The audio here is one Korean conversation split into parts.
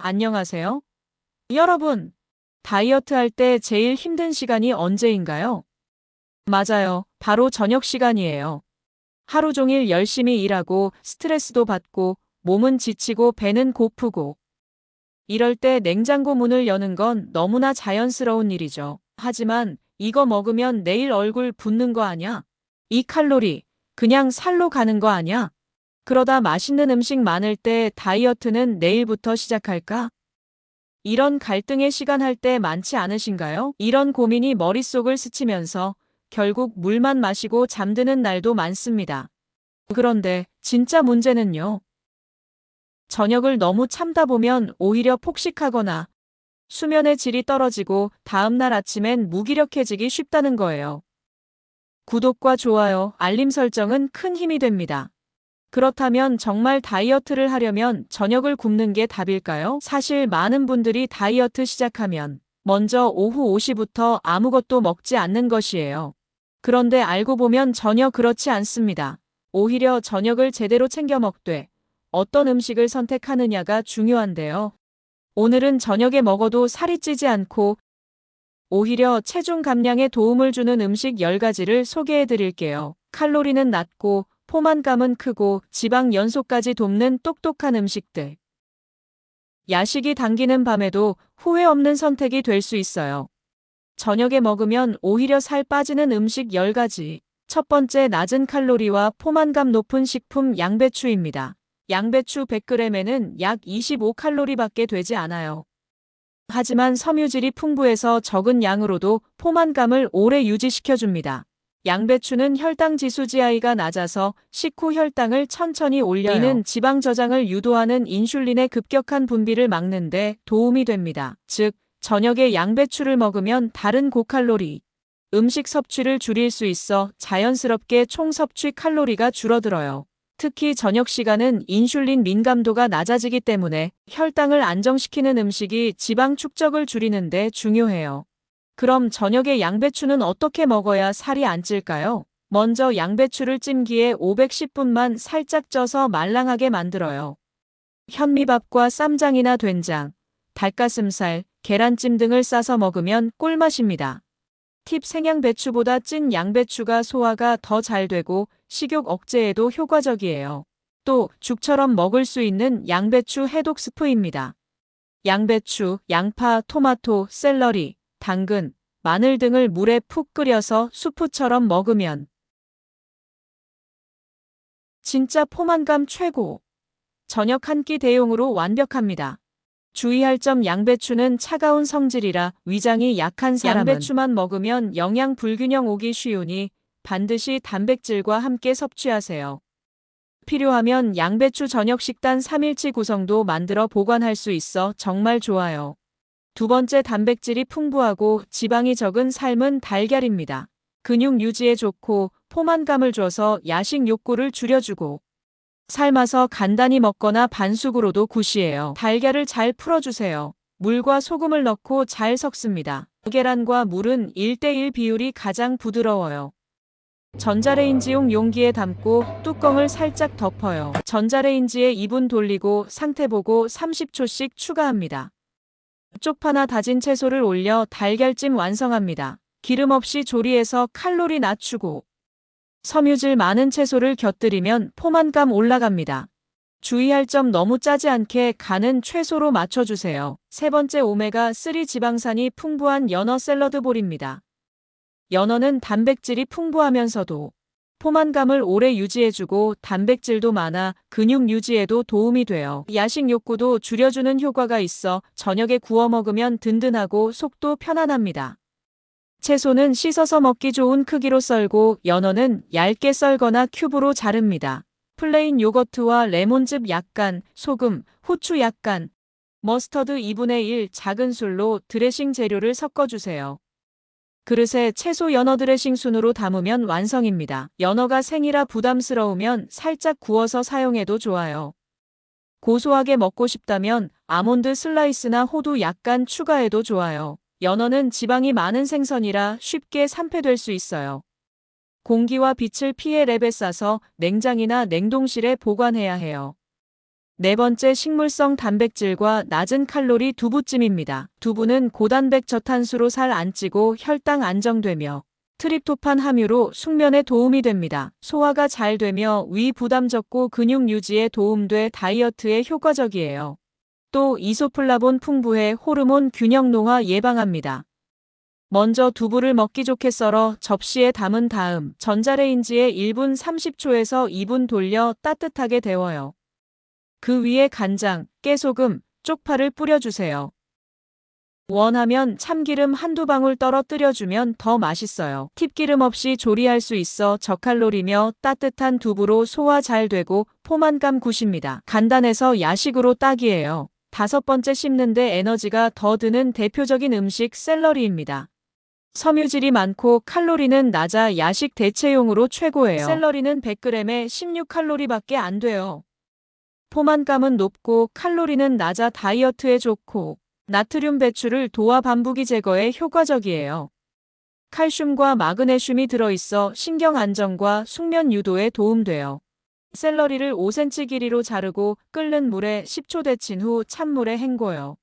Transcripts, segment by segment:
안녕하세요. 여러분, 다이어트 할 때 제일 힘든 시간이 언제인가요? 맞아요. 바로 저녁 시간이에요. 하루 종일 열심히 일하고 스트레스도 받고 몸은 지치고 배는 고프고 이럴 때 냉장고 문을 여는 건 너무나 자연스러운 일이죠. 하지만 이거 먹으면 내일 얼굴 붓는 거 아냐? 이 칼로리 그냥 살로 가는 거 아냐? 그러다 맛있는 음식 많을 때 다이어트는 내일부터 시작할까? 이런 갈등의 시간 할 때 많지 않으신가요? 이런 고민이 머릿속을 스치면서 결국 물만 마시고 잠드는 날도 많습니다. 그런데 진짜 문제는요. 저녁을 너무 참다 보면 오히려 폭식하거나 수면의 질이 떨어지고 다음날 아침엔 무기력해지기 쉽다는 거예요. 구독과 좋아요, 알림 설정은 큰 힘이 됩니다. 그렇다면 정말 다이어트를 하려면 저녁을 굶는 게 답일까요? 사실 많은 분들이 다이어트 시작하면 먼저 오후 5시부터 아무것도 먹지 않는 것이에요. 그런데 알고 보면 전혀 그렇지 않습니다. 오히려 저녁을 제대로 챙겨 먹되 어떤 음식을 선택하느냐가 중요한데요. 오늘은 저녁에 먹어도 살이 찌지 않고 오히려 체중 감량에 도움을 주는 음식 10가지를 소개해 드릴게요. 칼로리는 낮고 포만감은 크고 지방 연소까지 돕는 똑똑한 음식들. 야식이 당기는 밤에도 후회 없는 선택이 될 수 있어요. 저녁에 먹으면 오히려 살 빠지는 음식 10가지. 첫 번째 낮은 칼로리와 포만감 높은 식품 양배추입니다. 양배추 100g에는 약 25칼로리밖에 되지 않아요. 하지만 섬유질이 풍부해서 적은 양으로도 포만감을 오래 유지시켜줍니다. 양배추는 혈당 지수 GI가 낮아서 식후 혈당을 천천히 올려요. 이는 지방 저장을 유도하는 인슐린의 급격한 분비를 막는데 도움이 됩니다. 즉, 저녁에 양배추를 먹으면 다른 고칼로리 음식 섭취를 줄일 수 있어 자연스럽게 총 섭취 칼로리가 줄어들어요. 특히 저녁 시간은 인슐린 민감도가 낮아지기 때문에 혈당을 안정시키는 음식이 지방 축적을 줄이는데 중요해요. 그럼 저녁에 양배추는 어떻게 먹어야 살이 안 찔까요? 먼저 양배추를 찜기에 510분만 살짝 쪄서 말랑하게 만들어요. 현미밥과 쌈장이나 된장, 닭가슴살, 계란찜 등을 싸서 먹으면 꿀맛입니다. 팁 생양배추보다 찐 양배추가 소화가 더 잘 되고 식욕 억제에도 효과적이에요. 또 죽처럼 먹을 수 있는 양배추 해독 스프입니다. 양배추, 양파, 토마토, 샐러리, 당근, 마늘 등을 물에 푹 끓여서 수프처럼 먹으면 진짜 포만감 최고. 저녁 한 끼 대용으로 완벽합니다. 주의할 점 양배추는 차가운 성질이라 위장이 약한 사람은 양배추만 먹으면 영양 불균형 오기 쉬우니 반드시 단백질과 함께 섭취하세요. 필요하면 양배추 저녁 식단 3일치 구성도 만들어 보관할 수 있어 정말 좋아요. 두 번째 단백질이 풍부하고 지방이 적은 삶은 달걀입니다. 근육 유지에 좋고 포만감을 줘서 야식 욕구를 줄여주고 삶아서 간단히 먹거나 반숙으로도 굿이에요. 달걀을 잘 풀어주세요. 물과 소금을 넣고 잘 섞습니다. 계란과 물은 1대1 비율이 가장 부드러워요. 전자레인지용 용기에 담고 뚜껑을 살짝 덮어요. 전자레인지에 2분 돌리고 상태 보고 30초씩 추가합니다. 쪽파나 다진 채소를 올려 달걀찜 완성합니다. 기름 없이 조리해서 칼로리 낮추고 섬유질 많은 채소를 곁들이면 포만감 올라갑니다. 주의할 점 너무 짜지 않게 간은 최소로 맞춰주세요. 세 번째 오메가3 지방산이 풍부한 연어 샐러드 볼입니다. 연어는 단백질이 풍부하면서도 포만감을 오래 유지해주고 단백질도 많아 근육 유지에도 도움이 돼요. 야식 욕구도 줄여주는 효과가 있어 저녁에 구워 먹으면 든든하고 속도 편안합니다. 채소는 씻어서 먹기 좋은 크기로 썰고 연어는 얇게 썰거나 큐브로 자릅니다. 플레인 요거트와 레몬즙 약간, 소금, 후추 약간, 머스터드 2분의 1 작은 술로 드레싱 재료를 섞어주세요. 그릇에 채소 연어 드레싱 순으로 담으면 완성입니다. 연어가 생이라 부담스러우면 살짝 구워서 사용해도 좋아요. 고소하게 먹고 싶다면 아몬드 슬라이스나 호두 약간 추가해도 좋아요. 연어는 지방이 많은 생선이라 쉽게 산패될 수 있어요. 공기와 빛을 피해 랩에 싸서 냉장이나 냉동실에 보관해야 해요. 네 번째 식물성 단백질과 낮은 칼로리 두부찜입니다. 두부는 고단백 저탄수로 살 안 찌고 혈당 안정되며 트립토판 함유로 숙면에 도움이 됩니다. 소화가 잘 되며 위 부담 적고 근육 유지에 도움돼 다이어트에 효과적이에요. 또 이소플라본 풍부해 호르몬 균형 노화 예방합니다. 먼저 두부를 먹기 좋게 썰어 접시에 담은 다음 전자레인지에 1분 30초에서 2분 돌려 따뜻하게 데워요. 그 위에 간장, 깨소금, 쪽파를 뿌려주세요. 원하면 참기름 한두 방울 떨어뜨려주면 더 맛있어요. 팁기름 없이 조리할 수 있어 저칼로리며 따뜻한 두부로 소화 잘 되고 포만감 굿입니다. 간단해서 야식으로 딱이에요. 다섯 번째 씹는데 에너지가 더 드는 대표적인 음식 샐러리입니다. 섬유질이 많고 칼로리는 낮아 야식 대체용으로 최고예요. 샐러리는 100g에 16칼로리밖에 안 돼요. 포만감은 높고 칼로리는 낮아 다이어트에 좋고 나트륨 배출을 도와 반부기 제거에 효과적이에요. 칼슘과 마그네슘이 들어있어 신경 안정과 숙면 유도에 도움돼요. 샐러리를 5cm 길이로 자르고 끓는 물에 10초 데친 후 찬물에 헹궈요.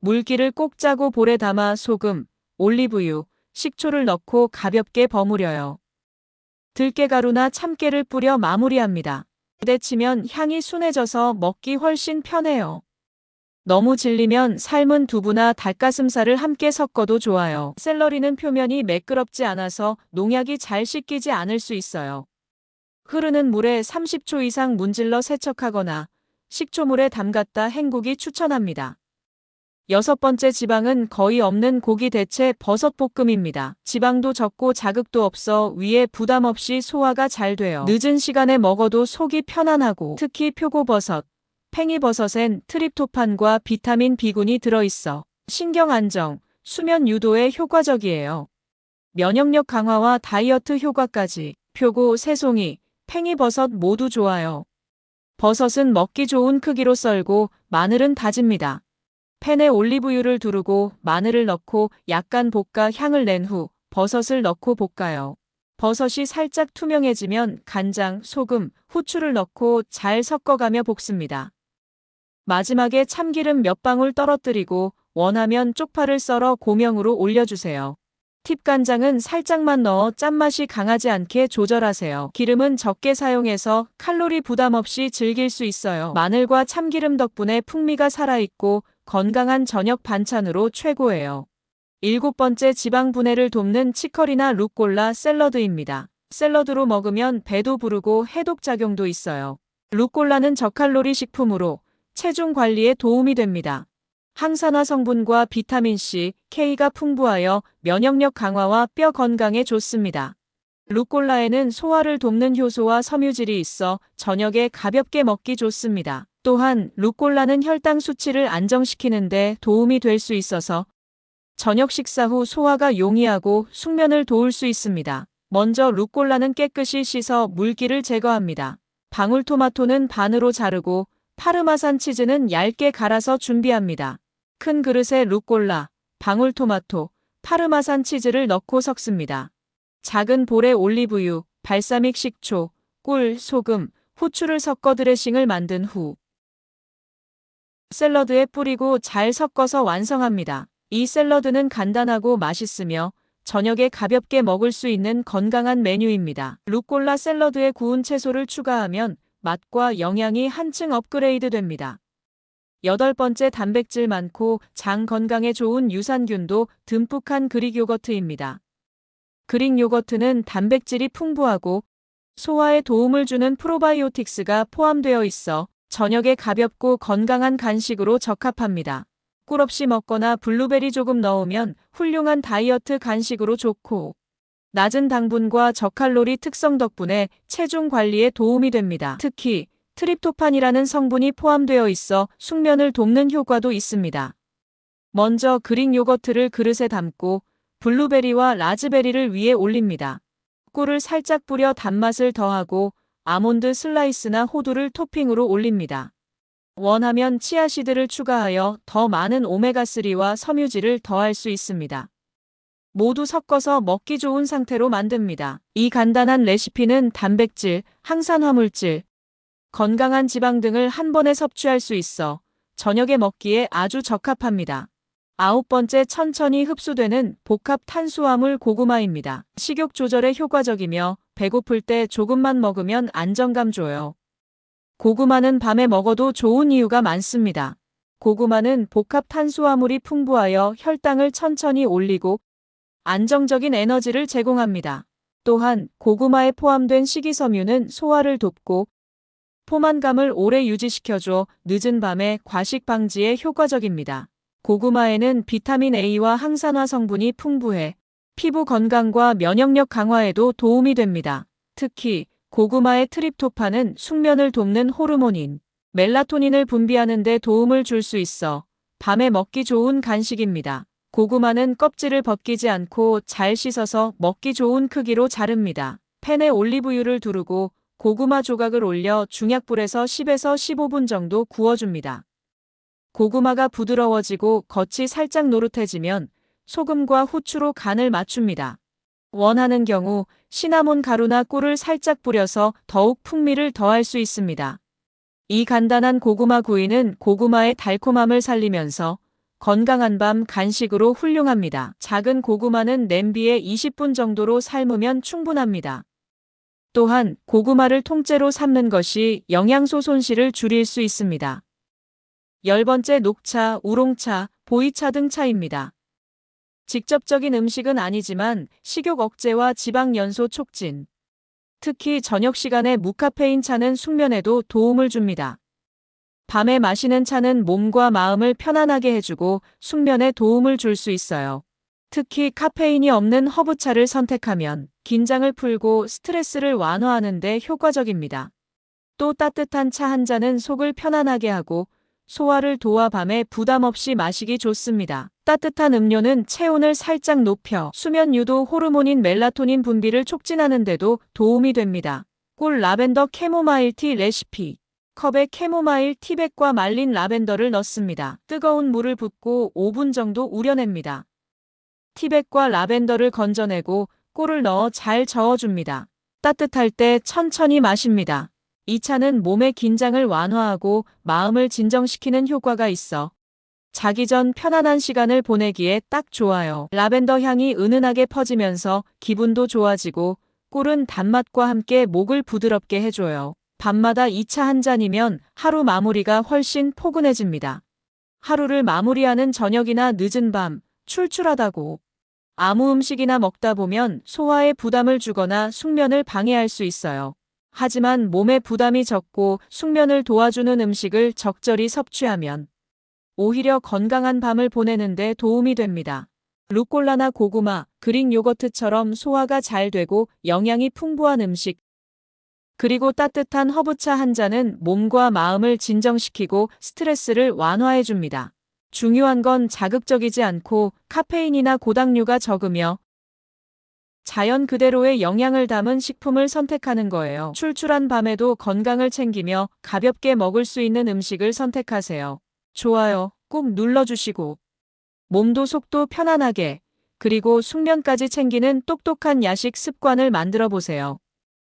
물기를 꼭 짜고 볼에 담아 소금, 올리브유, 식초를 넣고 가볍게 버무려요. 들깨가루나 참깨를 뿌려 마무리합니다. 데치면 향이 순해져서 먹기 훨씬 편해요. 너무 질리면 삶은 두부나 닭가슴살을 함께 섞어도 좋아요. 샐러리는 표면이 매끄럽지 않아서 농약이 잘 씻기지 않을 수 있어요. 흐르는 물에 30초 이상 문질러 세척하거나 식초물에 담갔다 헹구기 추천합니다. 여섯 번째 지방은 거의 없는 고기 대체 버섯 볶음입니다. 지방도 적고 자극도 없어 위에 부담 없이 소화가 잘 돼요. 늦은 시간에 먹어도 속이 편안하고 특히 표고버섯, 팽이버섯엔 트립토판과 비타민 B군이 들어있어 신경 안정, 수면 유도에 효과적이에요. 면역력 강화와 다이어트 효과까지 표고, 새송이, 팽이버섯 모두 좋아요. 버섯은 먹기 좋은 크기로 썰고 마늘은 다집니다. 팬에 올리브유를 두르고 마늘을 넣고 약간 볶아 향을 낸 후 버섯을 넣고 볶아요. 버섯이 살짝 투명해지면 간장, 소금, 후추를 넣고 잘 섞어가며 볶습니다. 마지막에 참기름 몇 방울 떨어뜨리고 원하면 쪽파를 썰어 고명으로 올려주세요. 팁간장은 살짝만 넣어 짠맛이 강하지 않게 조절하세요. 기름은 적게 사용해서 칼로리 부담 없이 즐길 수 있어요. 마늘과 참기름 덕분에 풍미가 살아있고 건강한 저녁 반찬으로 최고예요. 일곱 번째 지방 분해를 돕는 치커리나 루꼴라 샐러드입니다. 샐러드로 먹으면 배도 부르고 해독 작용도 있어요. 루꼴라는 저칼로리 식품으로 체중 관리에 도움이 됩니다. 항산화 성분과 비타민C, K가 풍부하여 면역력 강화와 뼈 건강에 좋습니다. 루꼴라에는 소화를 돕는 효소와 섬유질이 있어 저녁에 가볍게 먹기 좋습니다. 또한 루꼴라는 혈당 수치를 안정시키는데 도움이 될 수 있어서 저녁 식사 후 소화가 용이하고 숙면을 도울 수 있습니다. 먼저 루꼴라는 깨끗이 씻어 물기를 제거합니다. 방울토마토는 반으로 자르고 파르마산 치즈는 얇게 갈아서 준비합니다. 큰 그릇에 루꼴라, 방울토마토, 파르마산 치즈를 넣고 섞습니다. 작은 볼에 올리브유, 발사믹 식초, 꿀, 소금, 후추를 섞어 드레싱을 만든 후 샐러드에 뿌리고 잘 섞어서 완성합니다. 이 샐러드는 간단하고 맛있으며 저녁에 가볍게 먹을 수 있는 건강한 메뉴입니다. 루꼴라 샐러드에 구운 채소를 추가하면 맛과 영양이 한층 업그레이드 됩니다. 여덟 번째 단백질 많고 장 건강에 좋은 유산균도 듬뿍한 그릭 요거트입니다. 그릭 요거트는 단백질이 풍부하고 소화에 도움을 주는 프로바이오틱스가 포함되어 있어 저녁에 가볍고 건강한 간식으로 적합합니다. 꿀 없이 먹거나 블루베리 조금 넣으면 훌륭한 다이어트 간식으로 좋고 낮은 당분과 저칼로리 특성 덕분에 체중 관리에 도움이 됩니다. 특히 트립토판이라는 성분이 포함되어 있어 숙면을 돕는 효과도 있습니다. 먼저 그릭 요거트를 그릇에 담고 블루베리와 라즈베리를 위에 올립니다. 꿀을 살짝 뿌려 단맛을 더하고 아몬드 슬라이스나 호두를 토핑으로 올립니다. 원하면 치아시드를 추가하여 더 많은 오메가3와 섬유질을 더할 수 있습니다. 모두 섞어서 먹기 좋은 상태로 만듭니다. 이 간단한 레시피는 단백질, 항산화물질, 건강한 지방 등을 한 번에 섭취할 수 있어 저녁에 먹기에 아주 적합합니다. 아홉 번째 천천히 흡수되는 복합 탄수화물 고구마입니다. 식욕 조절에 효과적이며 배고플 때 조금만 먹으면 안정감 줘요. 고구마는 밤에 먹어도 좋은 이유가 많습니다. 고구마는 복합 탄수화물이 풍부하여 혈당을 천천히 올리고 안정적인 에너지를 제공합니다. 또한 고구마에 포함된 식이섬유는 소화를 돕고 포만감을 오래 유지시켜줘 늦은 밤에 과식 방지에 효과적입니다. 고구마에는 비타민 A와 항산화 성분이 풍부해 피부 건강과 면역력 강화에도 도움이 됩니다. 특히 고구마의 트립토판은 숙면을 돕는 호르몬인 멜라토닌을 분비하는 데 도움을 줄 수 있어 밤에 먹기 좋은 간식입니다. 고구마는 껍질을 벗기지 않고 잘 씻어서 먹기 좋은 크기로 자릅니다. 팬에 올리브유를 두르고 고구마 조각을 올려 중약불에서 10에서 15분 정도 구워줍니다. 고구마가 부드러워지고 겉이 살짝 노릇해지면 소금과 후추로 간을 맞춥니다. 원하는 경우 시나몬 가루나 꿀을 살짝 뿌려서 더욱 풍미를 더할 수 있습니다. 이 간단한 고구마 구이는 고구마의 달콤함을 살리면서 건강한 밤 간식으로 훌륭합니다. 작은 고구마는 냄비에 20분 정도로 삶으면 충분합니다. 또한 고구마를 통째로 삶는 것이 영양소 손실을 줄일 수 있습니다. 열 번째 녹차, 우롱차, 보이차 등 차입니다. 직접적인 음식은 아니지만 식욕 억제와 지방 연소 촉진, 특히 저녁 시간에 무카페인 차는 숙면에도 도움을 줍니다. 밤에 마시는 차는 몸과 마음을 편안하게 해주고 숙면에 도움을 줄 수 있어요. 특히 카페인이 없는 허브차를 선택하면 긴장을 풀고 스트레스를 완화하는 데 효과적입니다. 또 따뜻한 차 한 잔은 속을 편안하게 하고 소화를 도와 밤에 부담 없이 마시기 좋습니다. 따뜻한 음료는 체온을 살짝 높여 수면 유도 호르몬인 멜라토닌 분비를 촉진하는 데도 도움이 됩니다. 꿀 라벤더 캐모마일 티 레시피 컵에 캐모마일 티백과 말린 라벤더를 넣습니다. 뜨거운 물을 붓고 5분 정도 우려냅니다. 티백과 라벤더를 건져내고 꿀을 넣어 잘 저어줍니다. 따뜻할 때 천천히 마십니다. 이 차는 몸의 긴장을 완화하고 마음을 진정시키는 효과가 있어 자기 전 편안한 시간을 보내기에 딱 좋아요. 라벤더 향이 은은하게 퍼지면서 기분도 좋아지고 꿀은 단맛과 함께 목을 부드럽게 해줘요. 밤마다 이차한 잔이면 하루 마무리가 훨씬 포근해집니다. 하루를 마무리하는 저녁이나 늦은 밤, 출출하다고. 아무 음식이나 먹다 보면 소화에 부담을 주거나 숙면을 방해할 수 있어요. 하지만 몸에 부담이 적고 숙면을 도와주는 음식을 적절히 섭취하면 오히려 건강한 밤을 보내는데 도움이 됩니다. 루꼴라나 고구마, 그릭 요거트처럼 소화가 잘 되고 영양이 풍부한 음식, 그리고 따뜻한 허브차 한 잔은 몸과 마음을 진정시키고 스트레스를 완화해 줍니다. 중요한 건 자극적이지 않고 카페인이나 고당류가 적으며 자연 그대로의 영양을 담은 식품을 선택하는 거예요. 출출한 밤에도 건강을 챙기며 가볍게 먹을 수 있는 음식을 선택하세요. 좋아요. 꾹 눌러주시고 몸도 속도 편안하게 그리고 숙면까지 챙기는 똑똑한 야식 습관을 만들어 보세요.